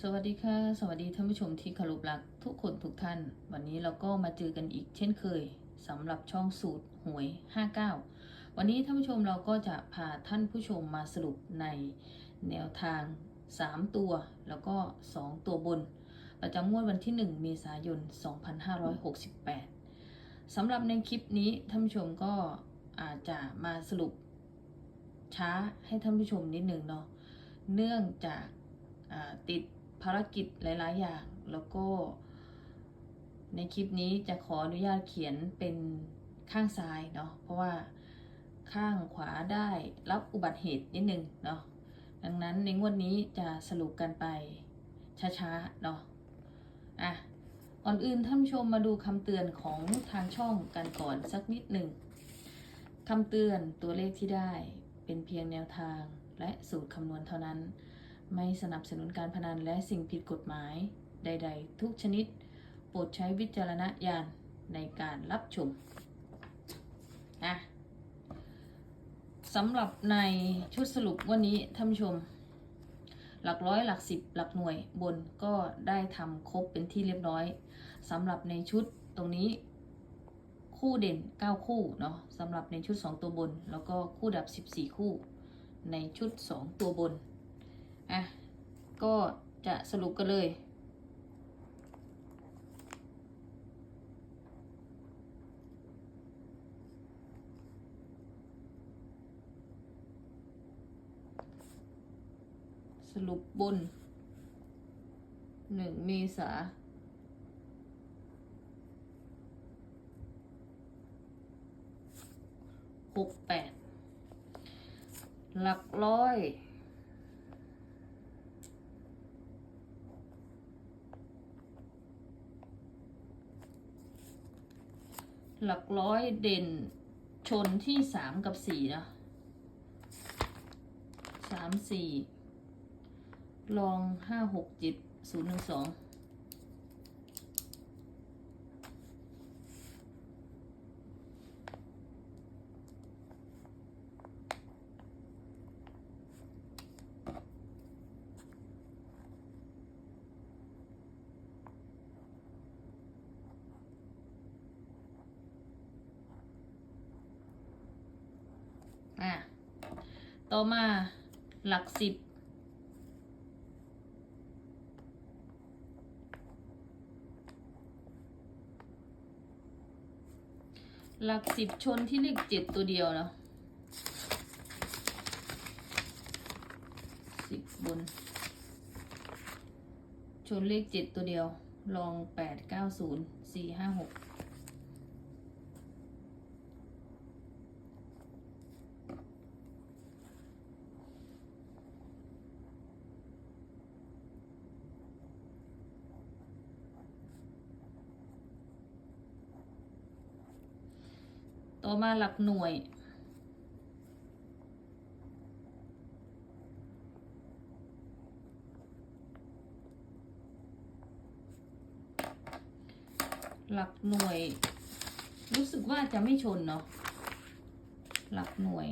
สวัสดีค่ะ สวัสดีท่านผู้ชมที่เคารพรักทุกคนทุกท่าน วันนี้เราก็มาเจอกันอีกเช่นเคยสำหรับช่องสูตรหวย 59 วันนี้ท่านผู้ชมเราก็จะพาท่านผู้ชมมาสรุปในแนวทาง 3 ตัว แล้วก็ 2 ตัวบน ประจำงวดวันที่ 1 เมษายน 2568สำหรับในคลิปนี้ท่านผู้ชมก็อาจจะมาสรุปช้าให้ท่านผู้ชมนิดหนึ่งเนาะเนื่องจากติด ภารกิจหลาย ๆ อย่าง แล้วก็ ในคลิปนี้จะขออนุญาตเขียนเป็นข้างซ้ายเนาะ เพราะว่าข้างขวาได้รับอุบัติเหตุนิดนึงเนาะ ดังนั้นในงวดนี้จะสรุปกันไปช้า ๆ เนาะ อะ ก่อนอื่นท่านผู้ชมมาดูคำเตือนของทางช่องกันก่อนสักนิดหนึ่งคำเตือนตัวเลขที่ได้เป็นเพียงแนวทางและสูตรคำนวณเท่านั้น ไม่สนับสนุนการพนันและสิ่งผิดกฎหมายใด ๆ ทุกชนิด โปรดใช้วิจารณญาณในการรับชมนะสำหรับในชุดสรุปวันนี้ท่านผู้ชม หลักร้อยหลักสิบหลักหน่วยบนก็ได้ทำครบเป็นที่เรียบร้อยสำหรับในชุดตรงนี้คู่เด่น 9 คู่เนาะสำหรับในชุด 2 ตัวบน แล้วก็คู่ดับ 14 คู่ ในชุด 2 ตัวบน อะ ก็จะสรุปกันเลย สรุปบนหนึ่งเมษาหกแปดหลักร้อย หลักร้อยเด่นชนที่สามกับสี่นะสามสี่ลองห้าหกเจ็ดศูนย์หนึ่งสอง อะต่อมาหลักสิบหลักสิบชนที่เลขเจ็ดตัวเดียวเนาะสิบบน ชนเลขเจ็ดตัวเดียว ลองแปดเก้าศูนย์สี่ห้าหก มาหลักหน่วย หลักหน่วย รู้สึกว่าจะไม่ชนเนาะหลักหน่วย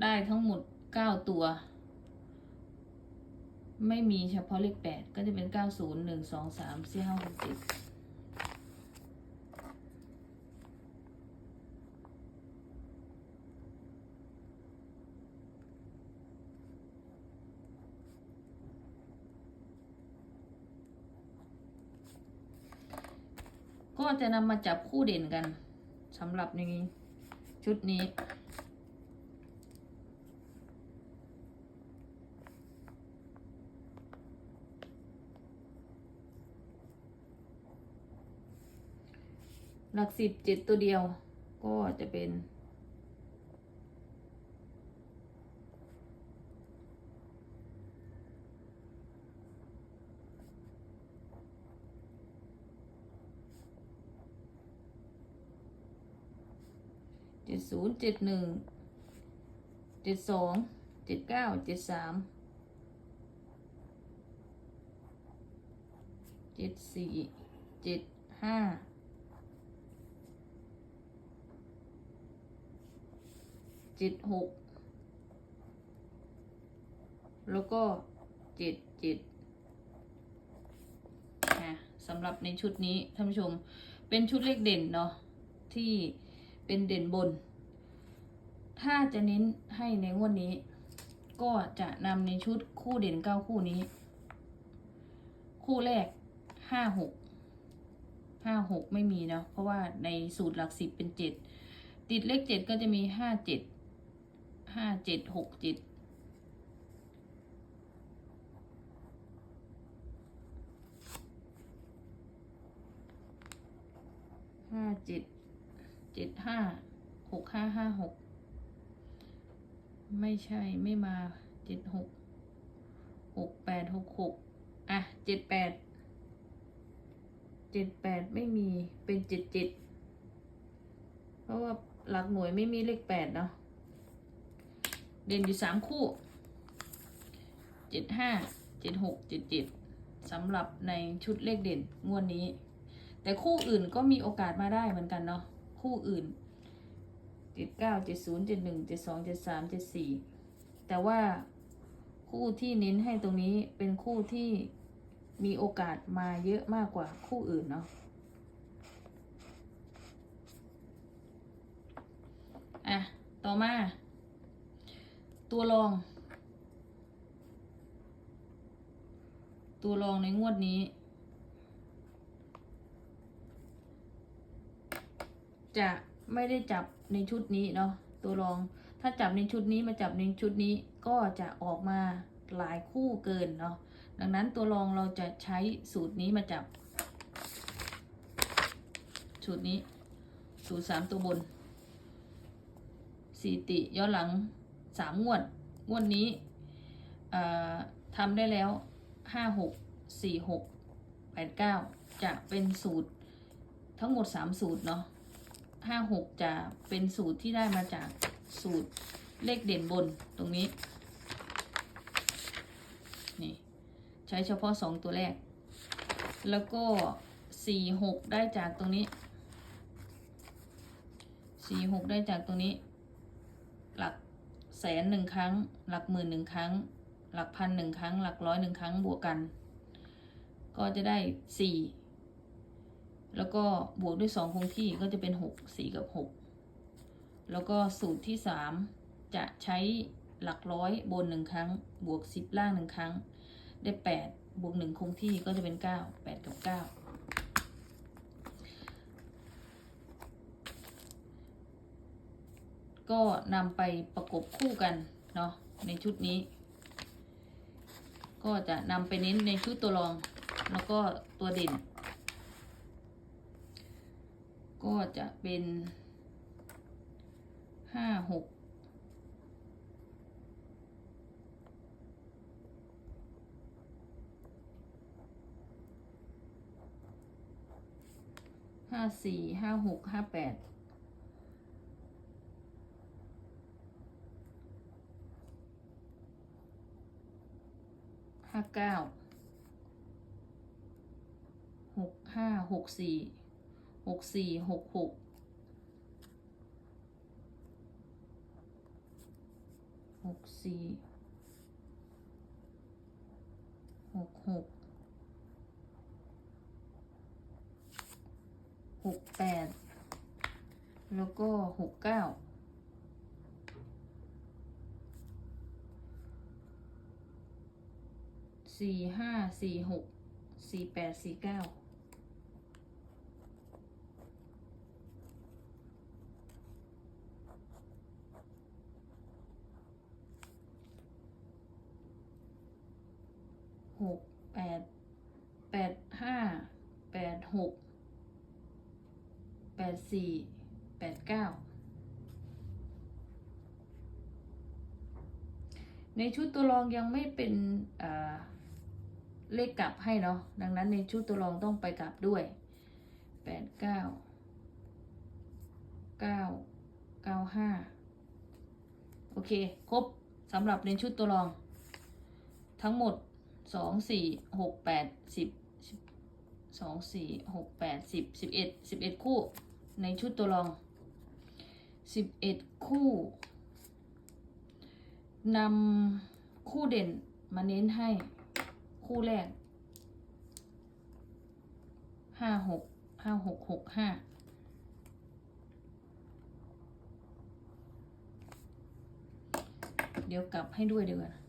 ได้ทั้งหมดเก้าตัว ไม่มีเฉพาะเลขแปดก็จะเป็นเก้าศูนย์หนึ่งสองสามสี่ห้าหกเจ็ด ก็จะนำมาจับคู่เด่นกันสำหรับในชุดนี้ หลักสิบเจ็ดตัวเดียวก็จะเป็น เจ็ดศูนย์เจ็ดหนึ่งเจ็ดสองเจ็ดเก้าเจ็ดสามเจ็ดสี่เจ็ดห้าเจ็ดหกแล้วก็เจ็ดเจ็ดนะสำหรับในชุดนี้ท่านผู้ชมเป็นชุดเลขเด่นเนาะที่ เป็นเด่นบน ถ้าจะเน้นให้ในงวดนี้ ก็จะนำในชุดคู่เด่นเก้าคู่นี้ คู่แรกห้าหกห้าหกไม่มีเนาะเพราะว่าในสูตรหลักสิบเป็นเจ็ดติดเลขเจ็ดก็จะมีห้าเจ็ดห้าเจ็ดหกเจ็ดห้าเจ็ด เจ็ดห้าหกห้าห้าหกไม่ใช่ไม่มาเจ็ดหกหกแปดหกหกอะเจ็ดแปดเจ็ดแปดไม่มีเป็นเจ็ดเจ็ดเพราะว่าหลักหน่วยไม่มีเลขแปดเนาะเด่นอยู่สามคู่เจ็ดห้าเจ็ดหกเจ็ดเจ็ดสำหรับในชุดเลขเด่นงวดนี้ แต่คู่อื่นก็มีโอกาสมาได้เหมือนกันเนาะ คู่อื่นเจ็ดเก้าเจ็ดศูนย์เจ็ดหนึ่งเจ็ดสองเจ็ดสามเจ็ดสี่แต่ว่าคู่ที่เน้นให้ตรงนี้เป็นคู่ที่มีโอกาสมาเยอะมากกว่าคู่อื่นเนาะอะ ต่อมา ตัวรอง ตัวรองในงวดนี้ จะไม่ได้จับในชุดนี้เนาะตัวรอง ถ้าจับในชุดนี้มาจับในชุดนี้ก็จะออกมาหลายคู่เกินเนาะดังนั้นตัวรองเราจะใช้สูตรนี้มาจับ สูตรนี้สูตรสามตัวบนสีติย้อนหลังสามงวด งวดนี้ทำได้แล้วห้าหกสี่หกแปดเก้าจะเป็นสูตรทั้งหมดสามสูตรเนาะ ห้าหกจะเป็นสูตรที่ได้มาจากสูตรเลขเด่นบนตรงนี้ นี่ ใช้เฉพาะสองตัวแรก แล้วก็สี่หกได้จากตรงนี้สี่หกได้จากตรงนี้ หลักแสนหนึ่งครั้ง หลักหมื่นหนึ่งครั้ง หลักพันหนึ่งครั้ง หลักร้อยหนึ่งครั้งบวกกัน ก็จะได้สี่ แล้วก็บวกด้วยสองคงที่ก็จะเป็นหกสี่กับหกแล้วก็สูตรที่สามจะใช้หลักร้อยบนหนึ่งครั้ง บวกสิบล่างหนึ่งครั้ง ได้แปดบวกหนึ่งคงที่ก็จะเป็นเก้าแปดกับเก้าก็นำไปประกบคู่กัน เนาะในชุดนี้ ก็จะนำไปเน้นในชุดตัวรอง แล้วก็ตัวเด่น ก็จะเป็นห้าหกห้าสี่ห้าหกห้าแปดห้าเก้าหกห้าหกสี่ หกสี่หกหกหกสี่หกหกหกแปดแล้วก็หกเก้าสี่ห้าสี่หกสี่แปดสี่เก้า หก แปดแปดห้าแปดหกแปดสี่แปดเก้าในชุดตัวรองยังไม่เป็นเลขกลับให้เนาะดังนั้นในชุดตัวรองต้องไปกลับด้วยแปดเก้าเก้าเก้าห้าโอเค ครบสำหรับในชุดตัวรอง ทั้งหมด สองสี่หกแปดสิบสองสี่หกแปดสิบสิบเอ็ดสิบเอ็ดคู่ในชุดตัวรองสิบเอ็ดคู่นำคู่เด่นมาเน้นให้คู่แรกห้าหกห้าหกหกห้าเดี๋ยวกลับให้ด้วยเดีกว่าน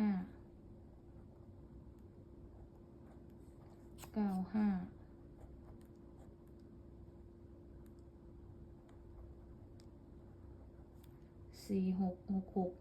ห้าเก้าห้าสี่หกหกหก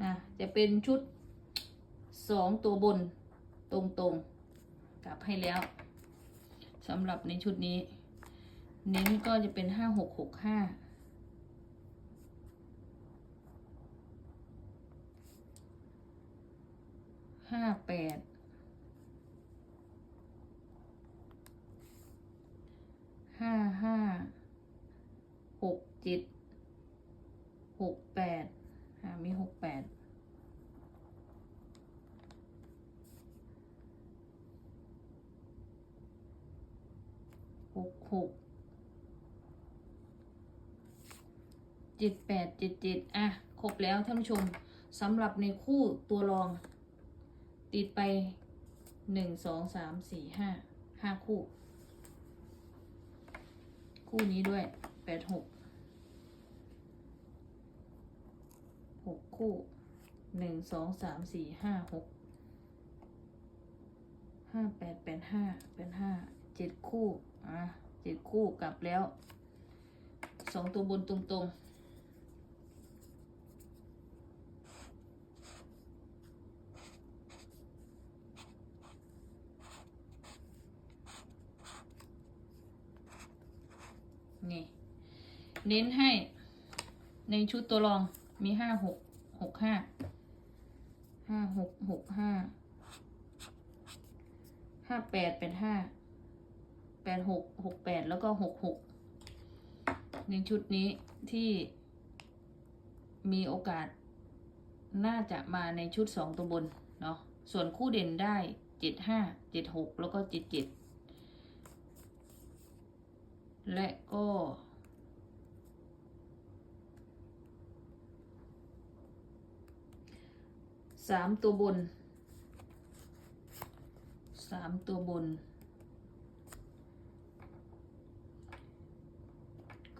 อะ จะเป็นชุดสองตัวบนตรงๆกลับให้แล้วสำหรับในชุดนี้เน้นก็จะเป็นห้าหกหกห้าห้าแปดห้าห้าหกเจ็ดหกแปดอ่ามีหกแปด หกหกเจ็ดแปดเจ็ดเจ็ดอะ ครบแล้วท่านผู้ชมสำหรับในคู่ตัวรอง ติดไปหนึ่งสองสามสี่ห้าห้าคู่ คู่นี้ด้วยแปดหกหกคู่หนึ่งสองสามสี่ห้าหกห้าแปดแปดห้าแปดห้าเจ็ดคู่ อะเจ็ดคู่กลับแล้วสองตัวบนตรงๆนี่เน้นให้ในชุดตัวรองมีห้าหกหกห้าห้าหกหกห้าห้าแปดเป็นห้า แปดหกหกแปดแล้วก็หกหกในชุดนี้ที่มีโอกาสน่าจะมาในชุดสองตัวบนเนาะส่วนคู่เด่นได้เจ็ดห้าเจ็ดหกแล้วก็เจ็ดเจ็ดและก็สามตัวบนสามตัวบน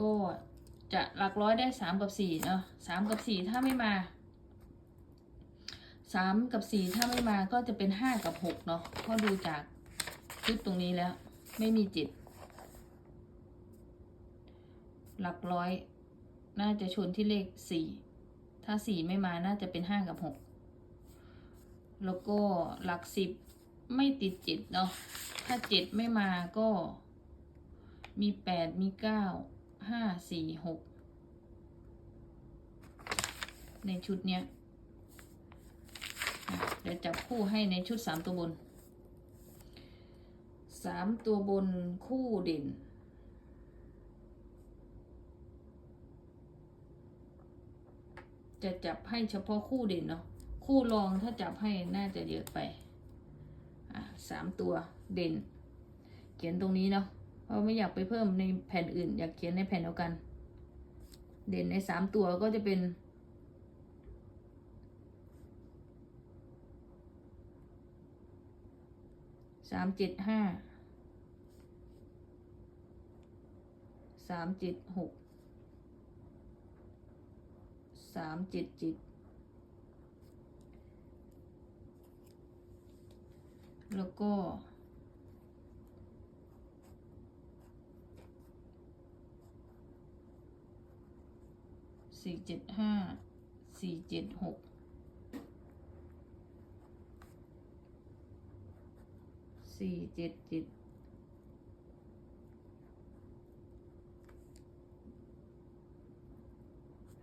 ก็จะหลักร้อยได้สามกับสี่เนาะสามกับสี่ถ้าไม่มาสามกับสี่ถ้าไม่มาก็จะเป็นห้ากับหกเนาะเพราะดูจากชุดตรงนี้แล้ว ไม่มีจ็ดหลักร้อย น่าจะชนที่เลขสี่ถ้าสี่ไม่มาน่าจะเป็นห้ากับหกแล้วก็หลักสิบไม่ติดเจ็ดเนาะถ้าเจ็ดไม่มาก็มีแปดมีเก้า ห้าสี่หกในชุดเนี้ยอะเดี๋ยวจับคู่ให้ในชุดสามตัวบนสามตัวบนคู่เด่นจะจับให้เฉพาะคู่เด่นเนาะคู่รองถ้าจับให้น่าจะเยอะไปอะสามตัวเด่น เขียนตรงนี้เนาะ เพราะไม่อยากไปเพิ่มในแผ่นอื่น อยากเขียนในแผ่นเดียวกัน เด่นในสามตัวก็จะเป็นสามเจ็ดห้าสามเจ็ดหกสามเจ็ดเจ็ดแล้วก็ สี่เจ็ดห้าสี่เจ็ดหกสี่เจ็ดเจ็ด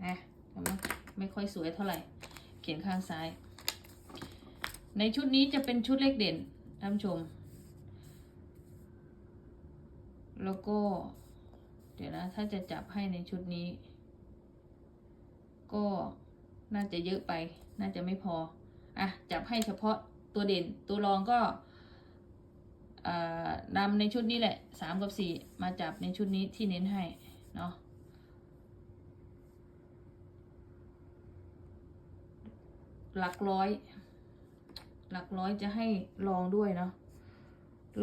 นะทำไมไม่ค่อยสวยเท่าไหร่ เขียนข้างซ้าย ในชุดนี้จะเป็นชุดเลขเด่นท่านชม แล้วก็ เดี๋ยวนะ ถ้าจะจับให้ในชุดนี้ ก็น่าจะเยอะไป น่าจะไม่พอ อะ จับให้เฉพาะตัวเด่น ตัวรองก็อ่านำในชุดนี้แหละสามกับสี่มาจับในชุดนี้ที่เน้นให้ เนาะหลักร้อย หลักร้อยจะให้ลองด้วยเนาะ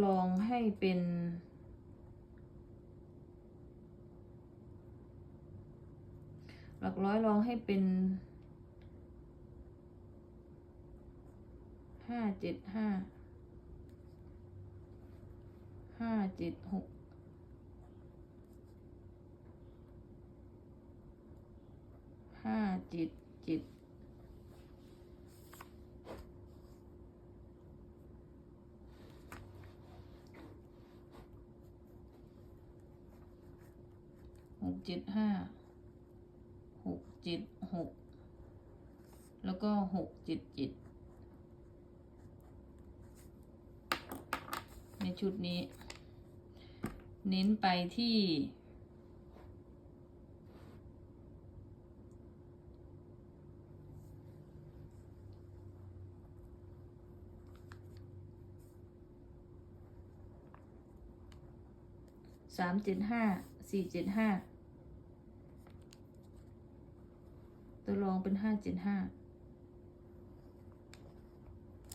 ลองให้เป็น หลักร้อยลองให้เป็นห้าเจ็ดห้าห้าเจ็ดหกห้าเจ็ดเจ็ดหกเจ็ดห้า กเจ็ดหกแล้วก็หกเจ็ดเจ็ดในชุดนี้ เน้นไปที่สามเจ็ดห้าสี่เจ็ดห้า ตัวรองเป็นห้าเจ็ดห้า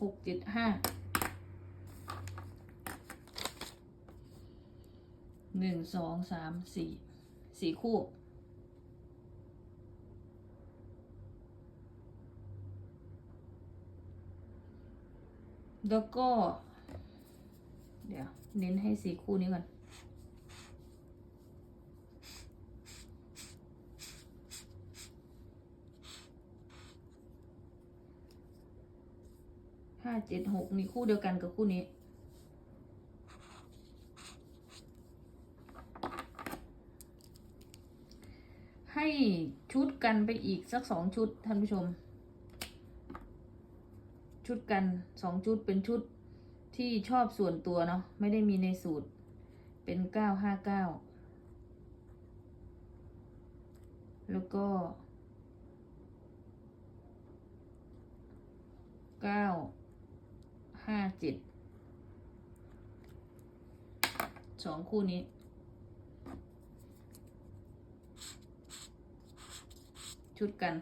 หกเจ็ดห้าหนึ่งสองสามสี่สี่คู่แล้วก็ เดี๋ยว เน้นให้สี่คู่นี้ก่อน เจ็ดหกนี่คู่เดียวกันกับคู่นี้ ให้ชุดกันไปอีกสักสองชุดท่านผู้ชม ชุดกันสองชุดเป็นชุดที่ชอบส่วนตัวเนาะไม่ได้มีในสูตรเป็นเก้าห้าเก้าแล้วก็เก้า ห้าเจ็ดสองคู่นี้ ชุดกัน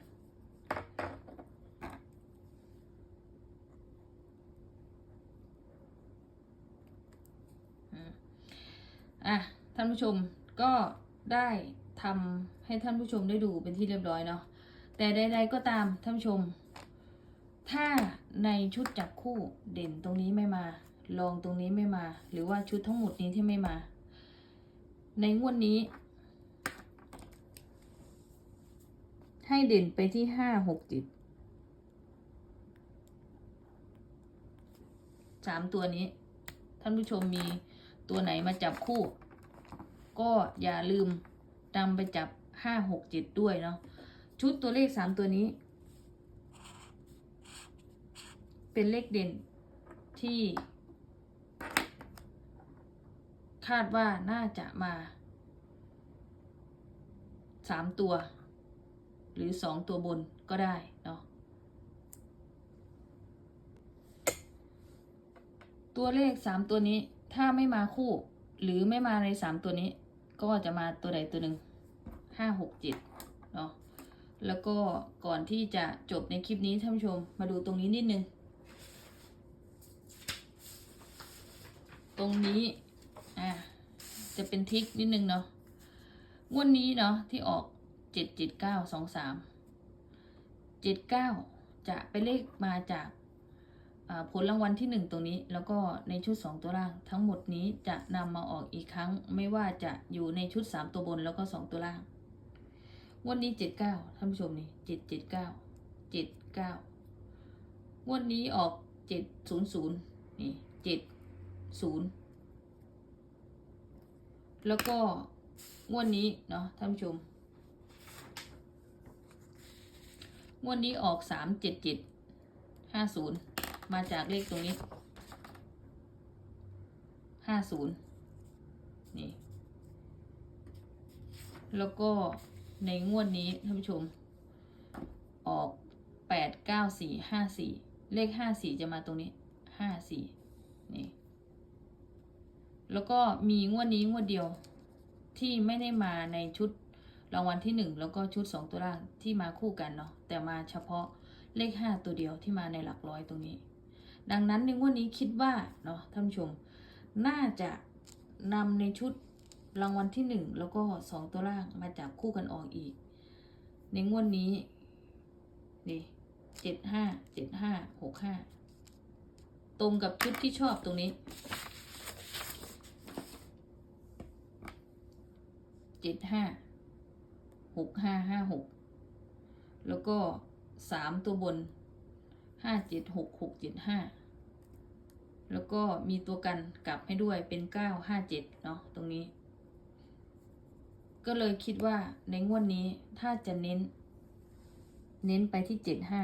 อะ ท่านผู้ชมก็ได้ทำให้ท่านผู้ชมได้ดูเป็นที่เรียบร้อยเนาะแต่ใดๆก็ตามท่านผู้ชม ถ้าในชุดจับคู่เด่นตรงนี้ไม่มาลองตรงนี้ไม่มา หรือว่าชุดทั้งหมดนี้ที่ไม่มา ในงวดนี้ ให้เด่นไปที่ห้าหกจิตสามตัวนี้ ท่านผู้ชมมีตัวไหนมาจับคู่ ก็อย่าลืมนำไปจับห้าหกจ็ดด้วยเนาะชุดตัวเลขสามตัวนี้ เป็นเลขเด่นที่ คาดว่าน่าจะมาสามตัว หรือสองตัวบนก็ได้เนาะตัวเลขสามตัวนี้ถ้าไม่มาคู่ หรือไม่มาในสามตัวนี้ ก็จะมาตัวใดตัวหนึ่งห้าหกเจ็ดเนาะแล้วก็ก่อนที่จะจบในคลิปนี้ท่านผู้ชมมาดูตรงนี้นิดนึง ต รงนี้อะจะเป็นทิกนิดนึงเนาะงวดนี้เนาะที่ออกเจ็ดเจ็ดเก้าสองสามเจ็ดเก้าจะเป็นเลขมาจากผลรางวัลที่หนึ่งตรงนี้ แล้วก็ในชุดสองตัวล่าง ทั้งหมดนี้จะนำมาออกอีกครั้ง ไม่ว่าจะอยู่ในชุดสามตัวบนแล้วก็สองตัวล่างงวันนี้เจ็ดเก้าท่านผู้ชมนี่เจ็ดเจ็ดเก้าเจ็ดเก้างวดนี้ออกเจ็ดศูนย์ศูนย์นี่เจ็ด ศูนย์แล้วก็งวดนี้เนาะท่านผู้ชมงวดนี้ออกสามเจ็ดเจ็ดห้าศูนย์มาจากเลขตรงนี้ห้าศูนย์นี่ แล้วก็ในงวดนี้ท่านผู้ชม ออกแปดเก้าสี่ห้าสี่เลขห้าสี่จะมาตรงนี้ห้าสี่นี่ แล้วก็มีงวดนี้งวดเดียวที่ไม่ได้มาในชุดรางวัลที่หนึ่งแล้วก็ชุดสองตัวล่างที่มาคู่กันเนาะแต่มาเฉพาะเลขห้าตัวเดียวที่มาในหลักร้อยตรงนี้ ดังนั้นในงวดนี้คิดว่าเนาะท่านผู้ชม น่าจะนำในชุดรางวัลที่หนึ่งแล้วก็สองตัวล่างมาจับคู่กันออกอีก ในงวดนี้นี่เจ็ดห้าเจ็ดห้าหกห้าตรงกับชุดที่ชอบตรงนี้ เจ็ดห้าหกห้าห้าหกแล้วก็สามตัวบนห้าเจ็ดหกหกเจ็ดห้าแล้วก็มีตัวกันกลับให้ด้วยเป็นเก้าห้าเจ็ดเนาะตรงนี้ ก็เลยคิดว่าในงวดนี้ถ้าจะเน้น เน้นไปที่เจ็ดห้า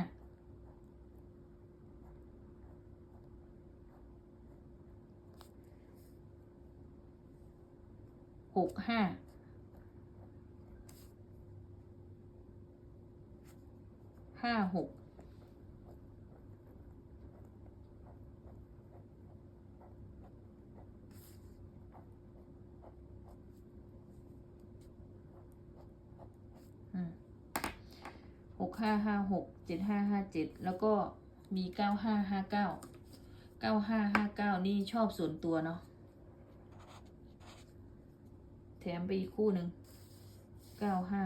หกห้า ห้าหกหกห้าห้าหกเจ็ดห้าห้าเจ็ดแล้วก็มีเก้าห้าห้าเก้าเก้าห้าห้าเก้านี่ชอบส่วนตัวเนาะแถมไปอีกคู่หนึ่งเก้าห้า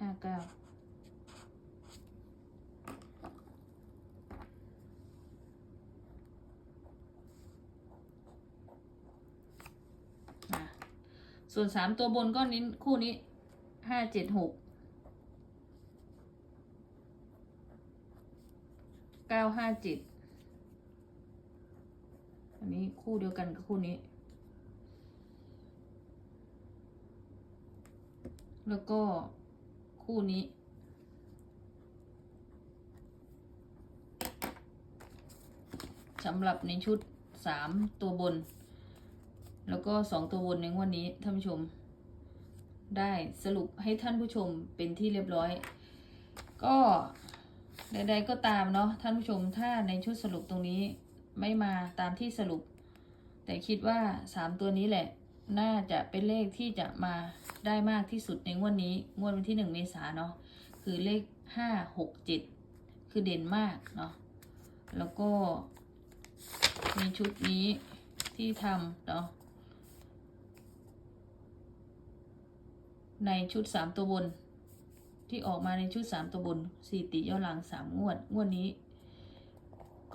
ห้า เก้าส่วนสามตัวบนก็นิ้นคู่นี้ห้าเจ็ดหกเก้าห้าเจ็ดอันนี้คู่เดียวกันกับคู่นี้ แล้วก็ คู่นี้ สำหรับในชุดสามตัวบน แล้วก็สองตัวบนในงวันนี้ท่านผู้ชม ได้สรุปให้ท่านผู้ชมเป็นที่เรียบร้อย ก็ใดๆก็ตามเนาะท่านผู้ชมถ้าในชุดสรุปตรงนี้ไม่มาตามที่สรุป แต่คิดว่าสามตัวนี้แหละ น่าจะเป็นเลขที่จะมาได้มากที่สุดในงวดนี้ งวดวันที่หนึ่งเมษาเนาะ คือเลขห้าหกเจ็ดคือเด่นมากเนาะ แล้วก็ในชุดนี้ที่ทำเนาะ ในชุดสามตัวบน ที่ออกมาในชุดสามตัวบนสี่ติย้อนหลังสามงวด งวดนี้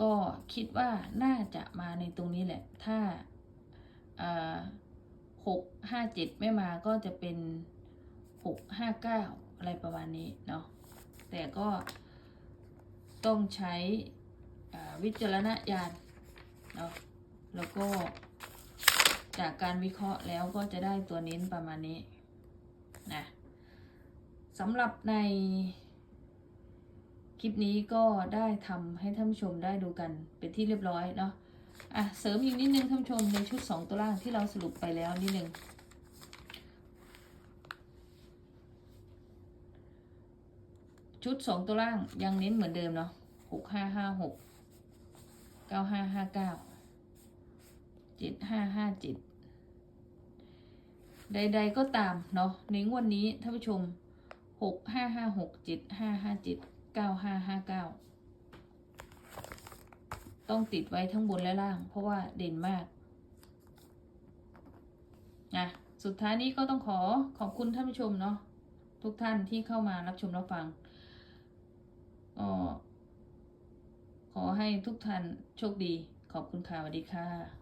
ก็คิดว่าน่าจะมาในตรงนี้แหละ ถ้าอ่า หกห้าเจ็ดไม่มาก็จะเป็นหกห้าเก้าอะไรประมาณนี้เนาะแต่ก็ต้องใช้วิจารณญาณเนาะแล้วก็จากการวิเคราะห์แล้วก็จะได้ตัวเน้นประมาณนี้นะสำหรับในคลิปนี้ก็ได้ทำให้ท่านผู้ชมได้ดูกันเป็นที่เรียบร้อยเนาะ อะเสริมอีกนิดนึงท่านชมในชุด2ตัวล่างที่เราสรุปไปแล้วนิดนึงชุด2ตัวล่างยังเน้นเหมือนเดิมเนาะหกห้าห้าหกเก้าห้าห้าเก้าเจ็ดห้าห้าเจ็ดใด ๆ ก็ตามเนาะในงวดนี้ท่านผู้ชมหกห้าห้าหกเจ็ดห้าห้าเจ็ดเก้าห้าห้าเก้า ต้องติดไว้ทั้งบนและล่าง เพราะว่าเด่นมากนะสุดท้ายนี้ก็ต้องขอขอบคุณท่านผู้ชมเนาะทุกท่านที่เข้ามารับชมรับฟังก็ขอให้ทุกท่านโชคดี ขอบคุณค่ะสวัสดีค่ะ